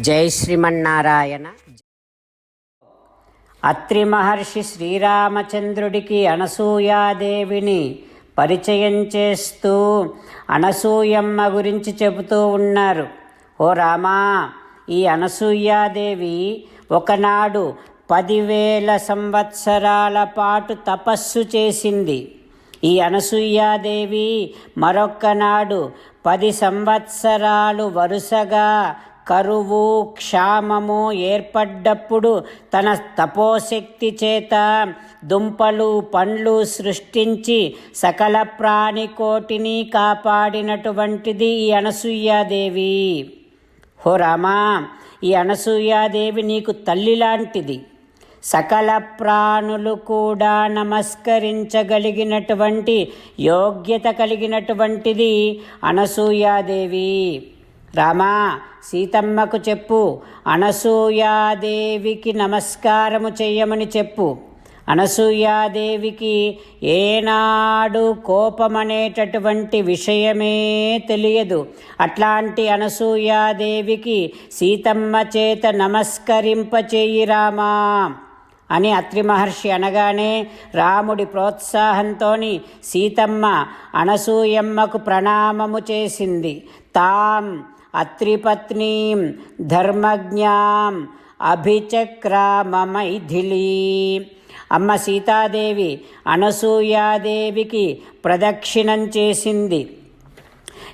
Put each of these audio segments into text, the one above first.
జై శ్రీమన్నారాయణ. అత్రి మహర్షి శ్రీరామచంద్రుడికి అనసూయాదేవిని పరిచయం చేస్తూ అనసూయమ్మ గురించి చెబుతూ ఉన్నారు. ఓ రామా ఈ అనసూయాదేవి ఒకనాడు పదివేల సంవత్సరాల పాటు తపస్సు చేసింది. ఈ అనసూయాదేవి మరొక్కనాడు పది సంవత్సరాలు వరుసగా కరువు క్షామము ఏర్పడ్డప్పుడు తన తపోశక్తి చేత దుంపలు పండ్లు సృష్టించి సకల ప్రాణికోటిని కాపాడినటువంటిది ఈ అనసూయాదేవి. హో రామా ఈ అనసూయాదేవి నీకు తల్లి లాంటిది. సకల ప్రాణులు కూడా నమస్కరించగలిగినటువంటి యోగ్యత కలిగినటువంటిది అనసూయాదేవి. రామా సీతమ్మకు చెప్పు. అనసూయాదేవికి నమస్కారము చెయ్యమని చెప్పు. అనసూయాదేవికి ఏనాడు కోపమనేటటువంటి విషయమే తెలియదు. అట్లాంటి అనసూయాదేవికి సీతమ్మ చేత నమస్కరింపచేయి రామా అని అత్రి మహర్షి అనగానే రాముడి ప్రోత్సాహంతో సీతమ్మ అనసూయమ్మకు ప్రణామము చేసింది. తాం అత్రిపత్నీం ధర్మజ్ఞాం అభిచక్రామమైథిలీ. అమ్మ సీతాదేవి అనసూయాదేవికి ప్రదక్షిణం చేసింది.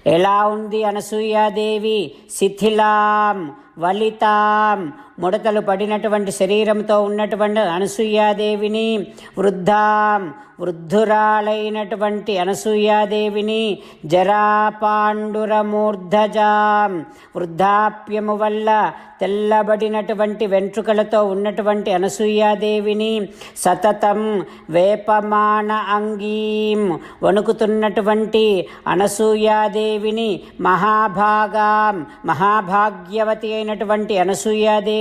ఎలా ఉంది అనసూయాదేవి? శిథిలాం వలితాం ముడతలు పడినటువంటి శరీరంతో ఉన్నటువంటి అనసూయాదేవిని వృద్ధాం వృద్ధురాలైనటువంటి అనసూయాదేవిని జరాపాండురమూర్ధజాం వృద్ధాప్యము వల్ల తెల్లబడినటువంటి వెంట్రుకలతో ఉన్నటువంటి అనసూయాదేవిని సతతం వేపమాన అంగీం వణుకుతున్నటువంటి అనసూయాదేవిని మహాభాగాం మహాభాగ్యవతి అయినటువంటి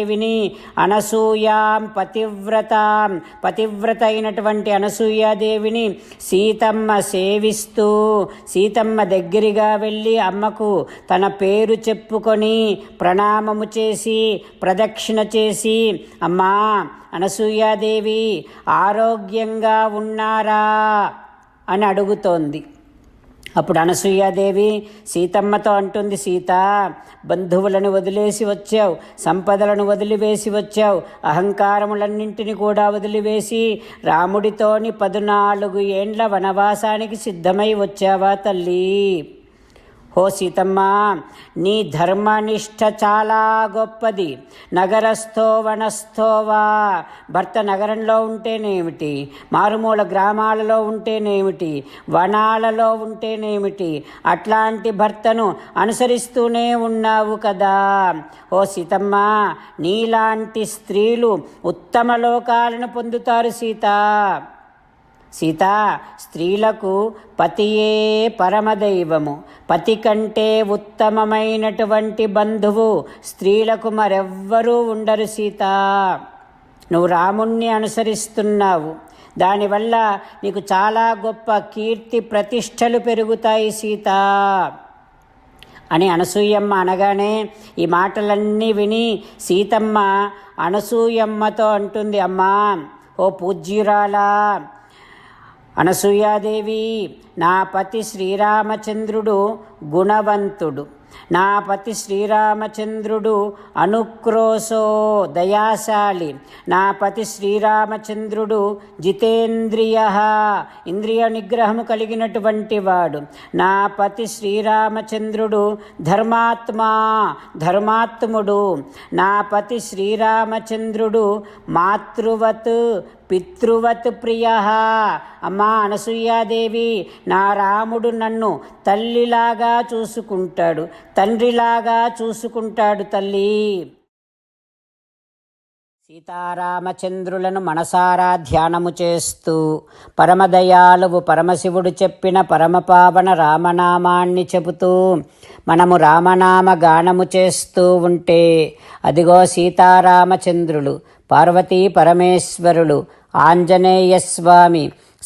దేవిని అనసూయాం పతివ్రతాం. పతివ్రత అయినటువంటి అనసూయాదేవిని సీతమ్మ సేవిస్తూ సీతమ్మ దగ్గరగా వెళ్ళి అమ్మకు తన పేరు చెప్పుకొని ప్రణామము చేసి ప్రదక్షిణ చేసి అమ్మా అనసూయాదేవి ఆరోగ్యంగా ఉన్నారా? అని అడుగుతోంది. అప్పుడు అనసూయాదేవి సీతమ్మతో అంటుంది సీత బంధువులను వదిలేసి వచ్చావు సంపదలను వదిలివేసి వచ్చావు అహంకారములన్నింటిని కూడా వదిలివేసి రాముడితోని పద్నాలుగు ఏండ్ల వనవాసానికి సిద్ధమై వచ్చావా తల్లి? ఓ సీతమ్మ నీ ధర్మనిష్ట చాలా గొప్పది. నగరస్థో వనస్థోవా. భర్త నగరంలో ఉంటేనేమిటి? మారుమూల గ్రామాలలో ఉంటేనేమిటి? వనాలలో ఉంటేనేమిటి? అట్లాంటి భర్తను అనుసరిస్తూనే ఉన్నావు కదా. ఓ సీతమ్మ నీలాంటి స్త్రీలు ఉత్తమ లోకాలను పొందుతారు సీత. సీత స్త్రీలకు పతియే పరమదైవము. పతి కంటే ఉత్తమమైనటువంటి బంధువు స్త్రీలకు మరెవ్వరూ ఉండరు సీత. నువ్వు రాముణ్ణి అనుసరిస్తున్నావు. దానివల్ల నీకు చాలా గొప్ప కీర్తి ప్రతిష్టలు పెరుగుతాయి సీత. అని అనసూయమ్మ అనగానే ఈ మాటలన్నీ విని సీతమ్మ అనసూయమ్మతో అంటుంది అమ్మా ఓ పూజ్యురాలా అనసూయాదేవి నా పతి శ్రీరామచంద్రుడు గుణవంతుడు. నా పతి శ్రీరామచంద్రుడు అనుక్రోశో దయాశాలి. నా పతి శ్రీరామచంద్రుడు జితేంద్రియ ఇంద్రియ నిగ్రహము కలిగినటువంటి వాడు. నా పతి శ్రీరామచంద్రుడు ధర్మాత్మా ధర్మాత్ముడు. నా పతి శ్రీరామచంద్రుడు మాతృవత్ పితృవత్ ప్రియ. అమ్మా అనసూయాదేవి నా రాముడు నన్ను తల్లిలాగా చూసుకుంటాడు తండ్రిలాగా చూసుకుంటాడు తల్లి. సీతారామచంద్రులను మనసారా ధ్యానము చేస్తూ పరమదయాలువు పరమశివుడు చెప్పిన పరమపావన రామనామాన్ని చెబుతూ మనము రామనామ గానము చేస్తూ ఉంటే అదిగో సీతారామచంద్రులు పార్వతీ పరమేశ్వరులు ఆంజనేయస్వామి